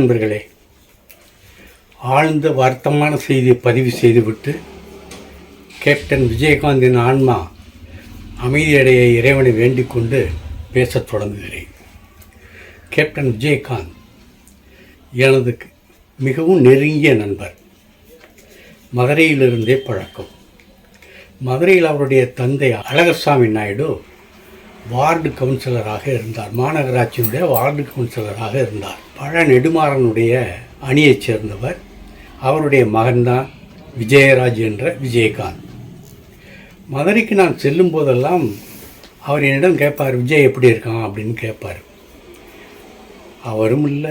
நண்பர்களே ஆழ்ந்த வருத்தமான செய்தியை பதிவு செய்துவிட்டு கேப்டன் விஜயகாந்தின் ஆன்மா அமைதியடைய இறைவனை வேண்டிக் கொண்டு பேசத் தொடங்குகிறேன். கேப்டன் விஜயகாந்த் எனது மிகவும் நெருங்கிய நண்பர். மதுரையிலிருந்தே பழக்கம். மதுரையில் அவருடைய தந்தை அழகர்சாமி நாயுடு வார்டு கவுன்சிலராக இருந்தார். மாநகராட்சியினுடைய வார்டு கவுன்சிலராக இருந்தார். பழ நெடுமாறனுடைய அணியைச் சேர்ந்தவர். அவருடைய மகன்தான் விஜயராஜ் என்ற விஜயகாந்த். மதுரைக்கு நான் செல்லும் போதெல்லாம் அவர் என்னிடம் கேட்பார் விஜய் எப்படி இருக்கான்? அப்படின்னு கேட்பார். அவரும் இல்லை.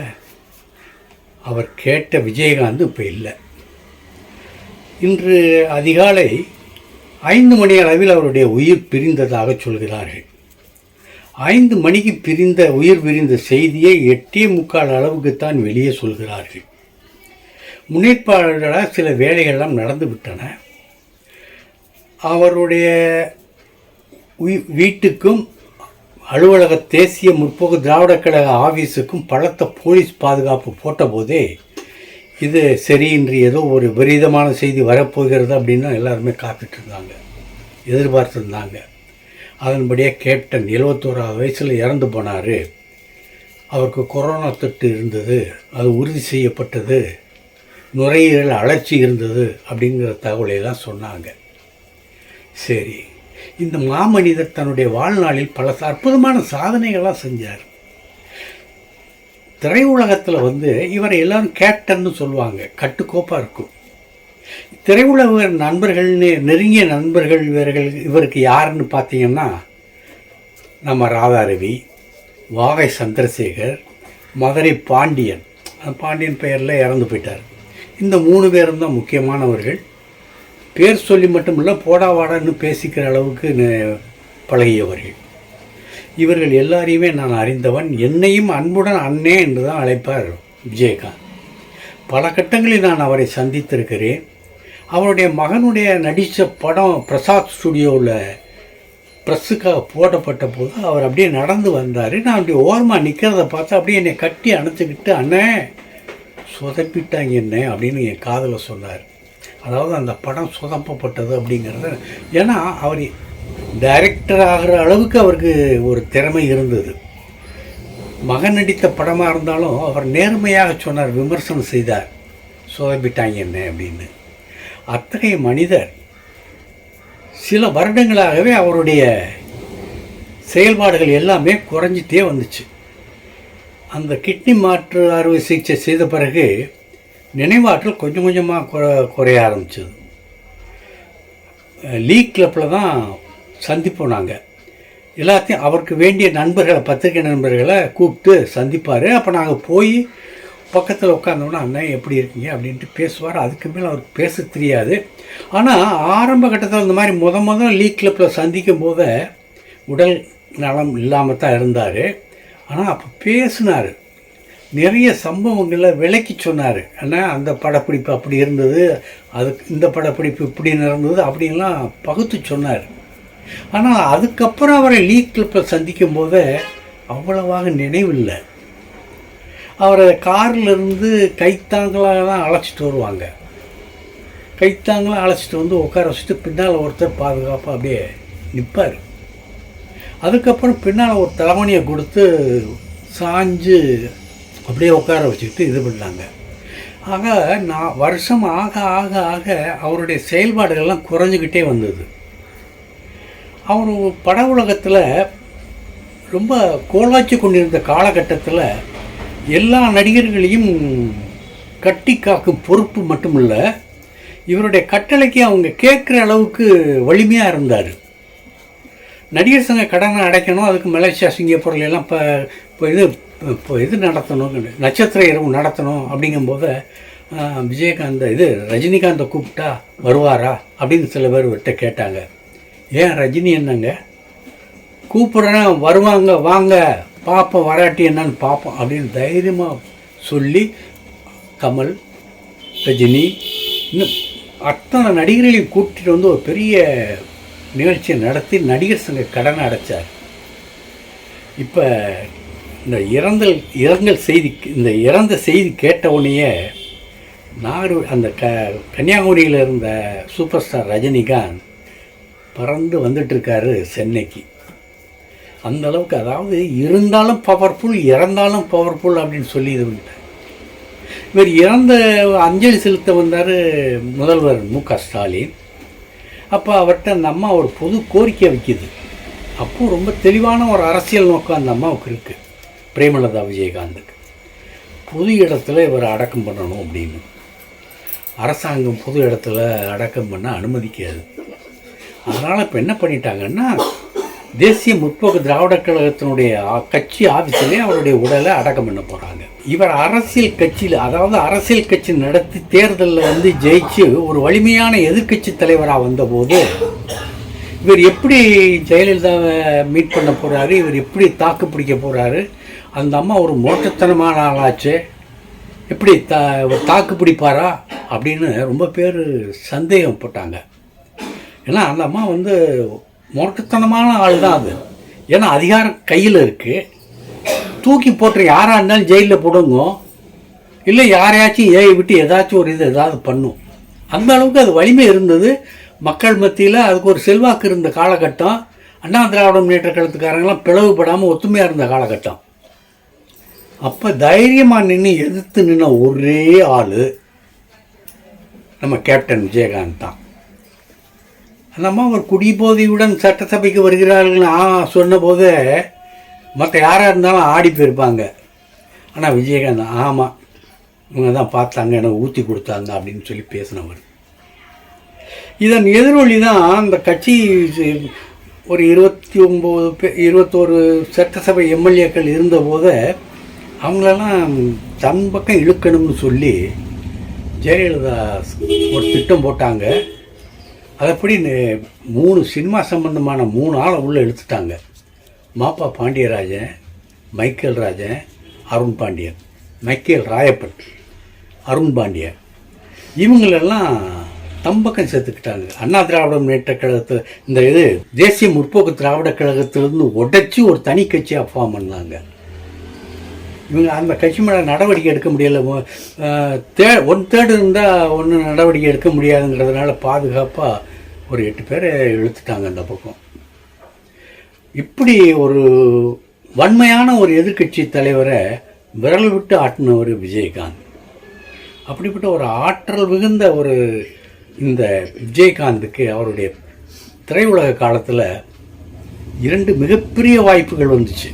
அவர் கேட்ட விஜயகாந்த் இப்போ இல்லை. இன்று அதிகாலை ஐந்து மணி அளவில் அவருடைய உயிர் பிரிந்ததாக சொல்கிறார்கள். ஐந்து மணிக்கு பிரிந்த உயிர் விரிந்த செய்தியை எட்டே முக்கால் அளவுக்குத்தான் வெளியே சொல்கிறார்கள். முன்னேற்பாளர்களாக சில வேலைகள்லாம் நடந்து விட்டன. அவருடைய உய்- வீட்டுக்கும் அலுவலக தேசிய முற்போக்கு திராவிடக் கழக ஆஃபீஸுக்கும் பலத்த போலீஸ் பாதுகாப்பு போட்டபோதே இது சரியின்றி ஏதோ ஒரு விபரீதமான செய்தி வரப்போகிறது அப்படின்னு எல்லாருமே காத்துட்ருந்தாங்க எதிர்பார்த்துருந்தாங்க. அதன்படியே கேப்டன் எழுபத்தோராவது வயசில் இறந்து போனார். அவருக்கு கொரோனா தொற்று இருந்தது. அது உறுதி செய்யப்பட்டது. நுரையீரல் அழற்சி இருந்தது அப்படிங்கிற தகவலை எல்லாம் சொன்னாங்க. சரி இந்த மாமனிதர் தன்னுடைய வாழ்நாளில் பல அற்புதமான சாதனைகளாக செஞ்சார். திரையுலகத்தில் வந்து இவரை எல்லாரும் கேப்டன்னு சொல்லுவாங்க. கட்டுக்கோப்பாக இருக்கும். திரையுலக நண்பர்கள்னு நெருங்கிய நண்பர்கள் இவர்கள் இவருக்கு யாருன்னு பார்த்தீங்கன்னா நம்ம ராதாரவி வாகை சந்திரசேகர் மதுரை பாண்டியன். அந்த பாண்டியன் பெயரில் இறந்து போயிட்டார். இந்த மூணு பேரும் தான் முக்கியமானவர்கள். பேர் சொல்லி மட்டும் இல்லை போடா வாடான்னு பேசிக்கிற அளவுக்கு பழகியவர்கள். இவர்கள் எல்லாரையுமே நான் அறிந்தவன். என்னையும் அன்புடன் அண்ணே என்று தான் அழைப்பார் விஜயகாந்த். பல கட்டங்களில் நான் அவரை சந்தித்திருக்கிறேன். அவருடைய மகனுடைய நடித்த படம் பிரசாத் ஸ்டுடியோவில் ப்ரெஸ்ஸுக்காக போடப்பட்ட போது அவர் அப்படியே நடந்து வந்தார். நான் அப்படியே ஓரமாக நிற்கிறத பார்த்து அப்படியே என்னை கட்டி அணைச்சிக்கிட்டு அண்ணே சொதப்பிட்டாங்க என்ன அப்படின்னு என் காதில் சொன்னார். அதாவது அந்த படம் சொதப்பப்பட்டது அப்படிங்கிறத ஏன்னா அவர் டைரக்டர் ஆகிற அளவுக்கு அவருக்கு ஒரு திறமை இருந்தது. மகன் நடித்த படமாக இருந்தாலும் அவர் நேர்மையாக சொன்னார் விமர்சனம் செய்தார் சொதப்பிட்டாங்க என்ன அப்படின்னு. அத்தகைய மனிதர் சில வருடங்களாகவே அவருடைய செயல்பாடுகள் எல்லாமே குறைஞ்சிட்டே வந்துச்சு. அந்த கிட்னி மாற்று அறுவை சிகிச்சை செய்த பிறகு நினைவாற்றல் கொஞ்சம் கொஞ்சமாக குறை குறைய ஆரம்பிச்சது. லீக் கிளப்பில் தான் சந்திப்போம் நாங்கள் எல்லாத்தையும் அவருக்கு வேண்டிய நண்பர்களை பத்திரிகை நண்பர்களை கூப்பிட்டு சந்திப்பார். அப்போ நாங்கள் போய் பக்கத்தில் உட்காந்தோன்னா அண்ணன் எப்படி இருக்கீங்க? அப்படின்ட்டு பேசுவார். அதுக்கு மேலே அவருக்கு பேச தெரியாது. ஆனால் ஆரம்ப கட்டத்தில் இந்த மாதிரி முத முத லீக் கிளப்பில் சந்திக்கும் போது உடல் நலம் இல்லாமல் தான் இருந்தார். ஆனால் அப்போ பேசினார். நிறைய சம்பவங்களை விளக்கி சொன்னார். ஆனால் அந்த படப்பிடிப்பு அப்படி இருந்தது அதுக்கு இந்த படப்பிடிப்பு இப்படி நடந்தது அப்படின்லாம் பகுத்து சொன்னார். ஆனால் அதுக்கப்புறம் அவரை லீக் கிளப்பில் சந்திக்கும் போது அவ்வளவாக நினைவில்லை. அவரை கார்லேருந்து கைத்தாங்களாக தான் அழைச்சிட்டு வருவாங்க. கைத்தாங்களாக அழைச்சிட்டு வந்து உட்கார வச்சுட்டு பின்னால் ஒருத்தர் பாதுகாப்பாக அப்படியே நிற்பார் அதுக்கப்புறம் பின்னால் ஒரு தலைமணியை கொடுத்து சாஞ்சு அப்படியே உட்கார வச்சுக்கிட்டு இது பண்ணாங்க. ஆக நான் வருஷம் ஆக ஆக ஆக அவருடைய செயல்பாடுகள்லாம் குறைஞ்சிக்கிட்டே வந்தது. அவர் பட உலகத்தில் ரொம்ப கோலாச்சி கொண்டிருந்த காலகட்டத்தில் எல்லா நடிகர்களையும் கட்டி காக்கும் பொறுப்பு இல்லை இவருடைய கட்டளைக்கு அவங்க கேட்குற அளவுக்கு வலிமையாக இருந்தார். நடிகர் சங்க கடனை அடைக்கணும் அதுக்கு மலேசியா சிங்கப்பூரில் எல்லாம் இப்போ இப்போ இது இப்போ இது நடத்தணும் நட்சத்திர இரவு நடத்தணும் அப்படிங்கும்போது விஜயகாந்த் இது ரஜினிகாந்தை கூப்பிட்டா வருவாரா அப்படின்னு சில பேர் விட்ட கேட்டாங்க. ஏன் ரஜினி என்னங்க? கூப்பிட்றேன் வருவாங்க வாங்க பார்ப்போம் வராட்டி என்னன்னு பார்ப்போம் அப்படின்னு தைரியமாக சொல்லி கமல் ரஜினி இன்னும் அத்தனை நடிகர்களையும் கூட்டிகிட்டு வந்து ஒரு பெரிய நிகழ்ச்சியை நடத்தி நடிகர் சங்க கடனை அடைச்சார். இப்போ இந்த இறந்தல் இறங்கல் செய்தி இந்த இறந்த செய்தி கேட்ட உடனேயே நாகர் அந்த க கன்னியாகுமரியில் இருந்த சூப்பர் ஸ்டார் ரஜினிகாந்த் பறந்து வந்துட்டுருக்காரு சென்னைக்கு. அந்த அளவுக்கு அதாவது இருந்தாலும் பவர்ஃபுல் இறந்தாலும் பவர்ஃபுல் அப்படின்னு சொல்லி இது பண்ணிட்டார் இவர் இறந்த அஞ்சலி செலுத்த வந்தார் முதல்வர் மு க ஸ்டாலின். அப்போ அவர்கிட்ட அந்த அம்மா ஒரு பொது கோரிக்கை வைக்கிது. அப்போது ரொம்ப தெளிவான ஒரு அரசியல் நோக்கம் அந்த அம்மாவுக்கு இருக்குது பிரேமலதா விஜயகாந்துக்கு. பொது இடத்துல இவர் அடக்கம் பண்ணணும் அப்படின்னு. அரசாங்கம் பொது இடத்துல அடக்கம் பண்ண அனுமதிக்காது. அதனால் இப்போ என்ன பண்ணிட்டாங்கன்னா தேசிய முற்போக்கு திராவிட கழகத்தினுடைய கட்சி ஆஃபீஸிலே அவருடைய உடலை அடக்கம் பண்ண போகிறாங்க இவர் அரசியல் கட்சியில் அதாவது அரசியல் கட்சி நடத்தி தேர்தலில் வந்து ஜெயிச்சு ஒரு வலிமையான எதிர்க்கட்சி தலைவராக வந்தபோது இவர் எப்படி ஜெயலலிதாவை மீட் பண்ண போகிறாரு இவர் எப்படி தாக்கு பிடிக்க போகிறாரு அந்த அம்மா ஒரு மோட்டத்தனமான ஆளாச்சு எப்படி தா இவர் தாக்கு பிடிப்பாரா அப்படின்னு ரொம்ப பேர் சந்தேகப்பட்டாங்க ஏன்னா அந்த அம்மா வந்து மொரட்டுத்தனமான ஆள் தான் அது. ஏன்னா அதிகாரம் கையில் இருக்குது தூக்கி போட்டுற யாராக இருந்தாலும் ஜெயிலில் போடுங்க. இல்லை யாரையாச்சும் ஏஐ விட்டு ஏதாச்சும் ஒரு இது ஏதாவது பண்ணும். அந்த அளவுக்கு அது வலிமை இருந்தது. மக்கள் மத்தியில் அதுக்கு ஒரு செல்வாக்கு இருந்த காலகட்டம். அண்ணா திராவிட முன்னேற்ற கழகத்துக்காரங்களாம் பிளவுபடாமல் ஒத்துமையாக இருந்த காலகட்டம். அப்போ தைரியமாக நின்று எதிர்த்து நின்ன ஒரே ஆள் நம்ம கேப்டன் விஜயகாந்த் தான். நம்ம ஒரு குடிபோதையுடன் சட்டசபைக்கு வருகிறார்கள் ஆ சொன்னபோது மற்ற யாராக இருந்தாலும் ஆடி போயிருப்பாங்க. ஆனால் விஜயகாந்த் ஆமாம் இவங்க தான் பார்த்தாங்க எனக்கு ஊற்றி கொடுத்தாங்க அப்படின்னு சொல்லி பேசினவர். இதன் எதிரொலி தான் அந்த கட்சி ஒரு இருபத்தி ஒம்பது பே இருபத்தோரு சட்டசபை எம்எல்ஏக்கள் இருந்தபோது அவங்களெல்லாம் தன் பக்கம் இழுக்கணும்னு சொல்லி ஜெயலலிதா ஒரு திட்டம் போட்டாங்க. அதப்படி மூணு சினிமா சம்பந்தமான மூணு ஆளை உள்ளே இழுத்துட்டாங்க. மாப்பா பாண்டியராஜன் மைக்கேல் ராஜன் அருண் பாண்டியன். மைக்கேல் ராயப்பன் அருண் பாண்டியன். இவங்களெல்லாம் தம்பக்கம் சேர்த்துக்கிட்டாங்க. அண்ணா திராவிட முன்னேற்ற கழகத்தில் இந்த இது தேசிய முற்போக்கு திராவிட கழகத்திலிருந்து உடைச்சி ஒரு தனி கட்சியாக ஃபார்ம் பண்ணாங்க. இவங்க அந்த கட்சி மேலே நடவடிக்கை எடுக்க முடியலை. தே ஒன் தேர்டு இருந்தால் ஒன்றும் நடவடிக்கை எடுக்க முடியாதுங்கிறதுனால பாதுகாப்பாக ஒரு எட்டு பேரை இழுத்துட்டாங்க அந்த பக்கம். இப்படி ஒரு வன்மையான ஒரு எதிர்க்கட்சி தலைவரை விரல் விட்டு ஆட்டினவர் விஜயகாந்த். அப்படிப்பட்ட ஒரு ஆற்றல் மிகுந்த ஒரு இந்த விஜயகாந்துக்கு அவருடைய திரையுலக காலத்தில் இரண்டு மிகப்பெரிய வாய்ப்புகள் வந்துச்சு.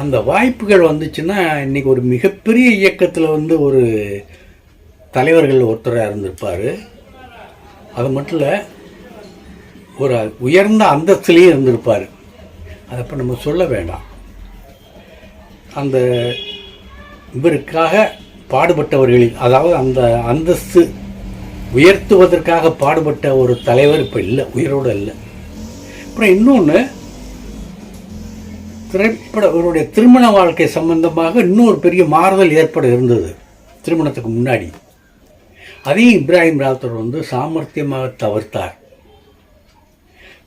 அந்த வாய்ப்புகள் வந்துச்சுன்னா இன்றைக்கி ஒரு மிகப்பெரிய இயக்கத்தில் வந்து ஒரு தலைவர்கள் ஒருத்தராக இருந்திருப்பார். அது மட்டும் இல்லை ஒரு உயர்ந்த அந்தஸ்துலேயும் இருந்திருப்பார். அதை இப்போ நம்ம சொல்ல வேண்டாம். அந்த இவருக்காக பாடுபட்டவர்களில் அதாவது அந்த அந்தஸ்து உயர்த்துவதற்காக பாடுபட்ட ஒரு தலைவர் இப்போ இல்லை உயிரோடு இல்லை. அப்புறம் இன்னொன்று திரைப்பட இவருடைய திருமண வாழ்க்கை சம்பந்தமாக இன்னொரு பெரிய மாறுதல் ஏற்பட இருந்தது திருமணத்துக்கு முன்னாடி. அதையும் இப்ராஹிம் ராத்தர் வந்து சாமர்த்தியமாக தவிர்த்தார்.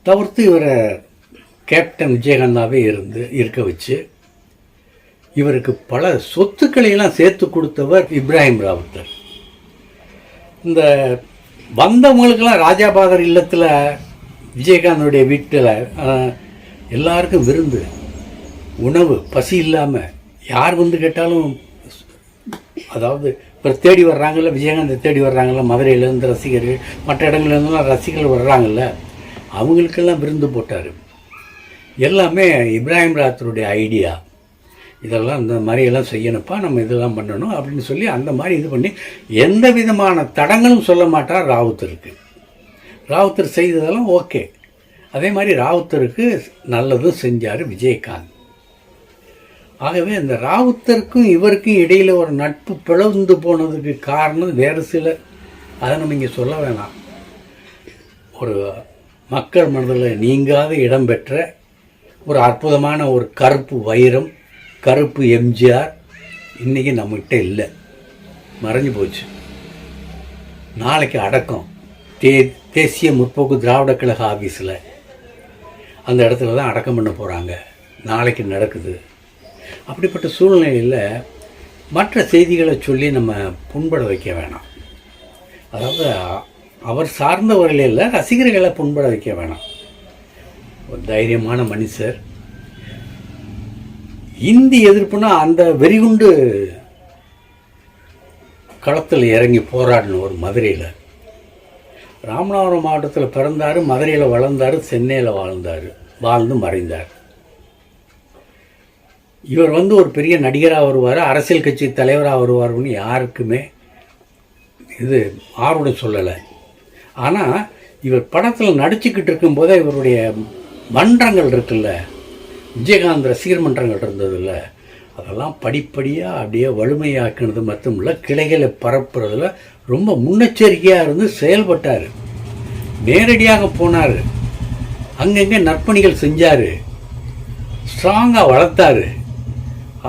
தவிர்த்து இவரை கேப்டன் விஜயகாந்தாவே இருந்து இருக்க வச்சு இவருக்கு பல சொத்துக்களையெல்லாம் சேர்த்து கொடுத்தவர் இப்ராஹிம் ராவுத்தர். இந்த வந்தவங்களுக்கெல்லாம் ராஜாபாதர் இல்லத்தில் விஜயகாந்தனுடைய வீட்டில் எல்லாருக்கும் விருந்து. உணவு பசி இல்லாமல் யார் வந்து கேட்டாலும் அதாவது இப்போ தேடி வர்றாங்கல்ல விஜயகாந்தை தேடி வர்றாங்கல்ல மதுரையிலேருந்து ரசிகர்கள் மற்ற இடங்கள்லேருந்துலாம் ரசிகர்கள் வர்றாங்கல்ல அவங்களுக்கெல்லாம் விருந்து போட்டார். எல்லாமே இப்ராஹிம் ராத்தருடைய ஐடியா. இதெல்லாம் இந்த மாதிரியெல்லாம் செய்யணுப்பா நம்ம இதெல்லாம் பண்ணணும் அப்படின்னு சொல்லி அந்த மாதிரி இது பண்ணி எந்த விதமான தடங்களும் சொல்ல மாட்டார் ராவுத்தருக்கு. ராவுத்தர் செய்ததெல்லாம் ஓகே. அதே மாதிரி ராவுத்தருக்கு நல்லதும் செஞ்சார் விஜயகாந்த். ஆகவே இந்த ராவுத்தருக்கும் இவருக்கும் இடையில் ஒரு நட்பு பிளந்து போனதுக்கு காரணம் வேறு சில. அதை நம்ம இங்கே சொல்ல வேணாம். ஒரு மக்கள் மனதில் நீங்காத இடம் பெற்ற ஒரு அற்புதமான ஒரு கருப்பு வைரம் கருப்பு எம்ஜிஆர் இன்றைக்கி நம்மகிட்ட இல்லை. மறைஞ்சு போச்சு. நாளைக்கு அடக்கம். தே தேசிய முற்போக்கு திராவிட கழக ஆஃபீஸில் அந்த இடத்துல தான் அடக்கம் பண்ண போகிறாங்க நாளைக்கு நடக்குது. அப்படிப்பட்ட சூழ்நிலையில் மற்ற செய்திகளை சொல்லி நம்ம புண்பட வைக்க வேணாம். அதாவது அவர் சார்ந்தவர்களில் ரசிகர்களை புண்பட வைக்க வேணாம். ஒரு தைரியமான மனுஷர் இந்தி எதிர்ப்புனா அந்த வெறிகுண்டு களத்தில் இறங்கி போராடின ஒரு மதுரையில். ராமநாதபுரம் மாவட்டத்தில் பிறந்தார் மதுரையில் வளர்ந்தார் சென்னையில் வாழ்ந்தார் வாழ்ந்து மறைந்தார். இவர் வந்து ஒரு பெரிய நடிகராக வருவார் அரசியல் கட்சி தலைவராக வருவார்னு யாருக்குமே இது ஆர்வம் சொல்லலை. ஆனால் இவர் படத்தில் நடிச்சுக்கிட்டு இருக்கும்போதே இவருடைய மன்றங்கள் இருக்குல்ல விஜயகாந்த் ரசிகர் மன்றங்கள் இருந்ததில்ல அதெல்லாம் படிப்படியாக அப்படியே வலிமையாக்குனது மட்டும் இல்லை கிளைகளை பரப்புறதுல ரொம்ப முன்னெச்சரிக்கையாக இருந்து செயல்பட்டார். நேரடியாக போனார். அங்கங்கே நற்பணிகள் செஞ்சார். ஸ்ட்ராங்காக வளர்த்தாரு.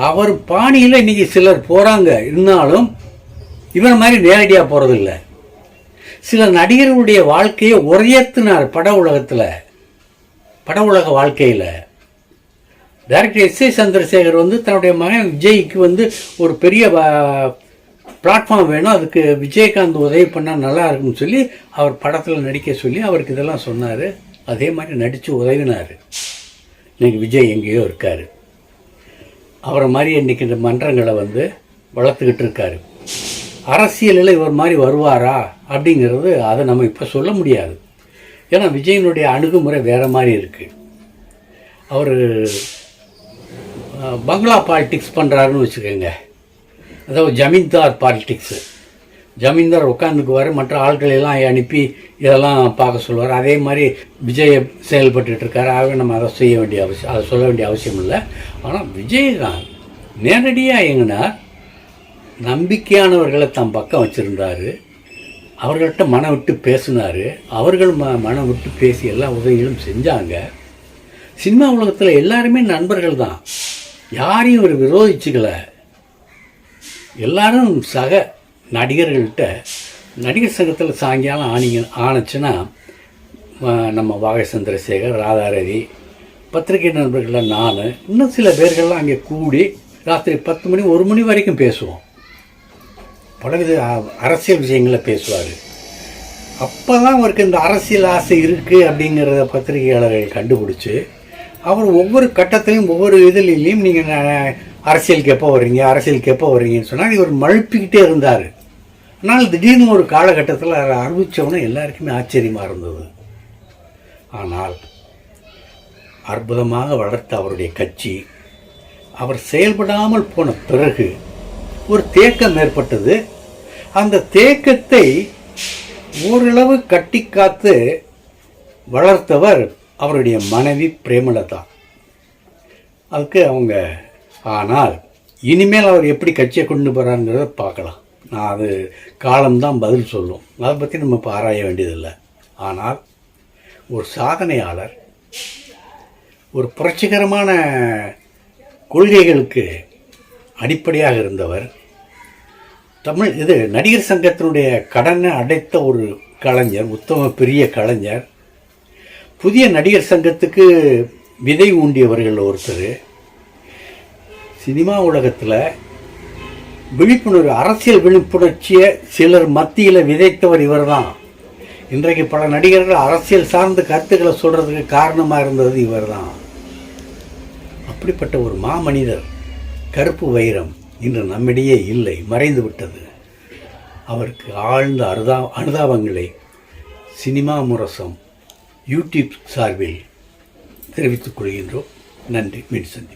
அவர் பாணியில் இன்றைக்கி சிலர் போகிறாங்க இருந்தாலும் இவர் மாதிரி நேரடியாக போகிறதில்ல சில நடிகர்களுடைய வாழ்க்கையை உரையத்தினார் பட உலகத்தில். பட உலக வாழ்க்கையில். டைரக்டர் எஸ் ஏ சந்திரசேகர் வந்து தன்னுடைய மகன் விஜய்க்கு வந்து ஒரு பெரிய பிளாட்ஃபார்ம் வேணும். அதுக்கு விஜயகாந்த் உதவி பண்ணால் நல்லா இருக்கும்னு சொல்லி அவர் படத்தில் நடிக்க சொல்லி அவருக்கு இதெல்லாம் சொன்னார். அதே மாதிரி நடித்து உதவினார். இன்றைக்கி விஜய் எங்கேயோ இருக்கார். அவரை மாதிரி இன்றைக்கி இந்த மன்றங்களை வந்து வளர்த்துக்கிட்டு இருக்காரு. அரசியலில் இவர் மாதிரி வருவாரா அப்படிங்கிறது அதை நம்ம இப்போ சொல்ல முடியாது. ஏன்னா விஜயனுடைய அணுகுமுறை வேறு மாதிரி இருக்குது அவர் பங்களா பாலிட்டிக்ஸ் பண்ணுறாருன்னு வச்சுக்கோங்க. அதாவது ஜமீன்தார் பாலிட்டிக்ஸு ஜமீன்தார் உட்காந்துக்குவார் மற்ற ஆட்களை எல்லாம் அனுப்பி இதெல்லாம் பார்க்க சொல்லுவார். அதே மாதிரி விஜய் செயல்பட்டு இருக்காரு ஆகவே நம்ம அதை செய்ய வேண்டிய அவசியம் அதை சொல்ல வேண்டிய அவசியம் இல்லை. ஆனால் விஜயகாந்த் நேரடியாக எங்கனார் நம்பிக்கையானவர்களை தம் பக்கம் வச்சுருந்தார். அவர்கள்ட்ட மனம் விட்டு பேசினார். அவர்கள் ம மனம் விட்டு பேசி எல்லா உதவிகளும் செஞ்சாங்க. சினிமா உலகத்தில் எல்லாருமே நண்பர்கள் தான். யாரையும் ஒரு விரோதிச்சுக்கலை. எல்லாரும் சக நடிகர்கள்ட்ட நடிகர் சங்கத்தில் சாயங்காலம் ஆனிங்க ஆணுச்சுன்னா நம்ம வாகை சந்திரசேகர் ராதாரவி பத்திரிகை நண்பர்களில் நான் இன்னும் சில பேர்கள்லாம் அங்கே கூடி ராத்திரி பத்து மணி ஒரு மணி வரைக்கும் பேசுவோம். பலவித அரசியல் விஷயங்களை பேசுவார். அப்போ தான் அவருக்கு இந்த அரசியல் ஆசை இருக்குது அப்படிங்கிறத பத்திரிகையாளர்கள் கண்டுபிடிச்சி அவர் ஒவ்வொரு கட்டத்திலையும் ஒவ்வொரு இதுலையும் நீங்கள் அரசியலுக்கு எப்போ வர்றீங்க அரசியலுக்கு எப்போ வர்றீங்கன்னு சொன்னால் இவர் மழுப்பிக்கிட்டே இருந்தார். ஆனால் திடீர்னு ஒரு காலகட்டத்தில் அறிவித்தவொன்னே எல்லாருக்குமே ஆச்சரியமாக இருந்தது. ஆனால் அற்புதமாக வளர்த்த அவருடைய கட்சி அவர் செயல்படாமல் போன பிறகு ஒரு தேக்கம் ஏற்பட்டது. அந்த தேக்கத்தை ஓரளவு கட்டி காத்து வளர்த்தவர் அவருடைய மனைவி பிரேமலதா. அதுக்கு அவங்க ஆனால் இனிமேல் அவர் எப்படி கட்சியை கொண்டு போகிறாங்கிறத பார்க்கலாம். நான் அது காலம்தான் பதில் சொல்லும். அதை பற்றி நம்ம இப்போ ஆராய வேண்டியதில்லை. ஆனால் ஒரு சாதனையாளர் ஒரு புரட்சிகரமான கொள்கைகளுக்கு அடிப்படையாக இருந்தவர் தமிழ் இது நடிகர் சங்கத்தினுடைய கடனை அடைத்த ஒரு கலைஞர் உத்தம பெரிய கலைஞர் புதிய நடிகர் சங்கத்துக்கு விதை ஊண்டியவர்கள் ஒருத்தர். சினிமா உலகத்தில் விழிப்புணர்வு அரசியல் விழிப்புணர்ச்சியை சிலர் மத்தியில் விதைத்தவர் இவர் தான் இன்றைக்கு பல நடிகர்கள் அரசியல் சார்ந்த கருத்துக்களை சொல்கிறதுக்கு காரணமாக இருந்தது இவர்தான். அப்படிப்பட்ட ஒரு மாமனிதர் கருப்பு வைரம் இன்று நம்மிடையே இல்லை மறைந்து விட்டது. அவருக்கு ஆழ்ந்த அருதா அனுதாபங்களை சினிமா முரசம் யூடியூப் சார்பில் தெரிவித்துக் கொள்கின்றோம். நன்றி மீன் சந்தி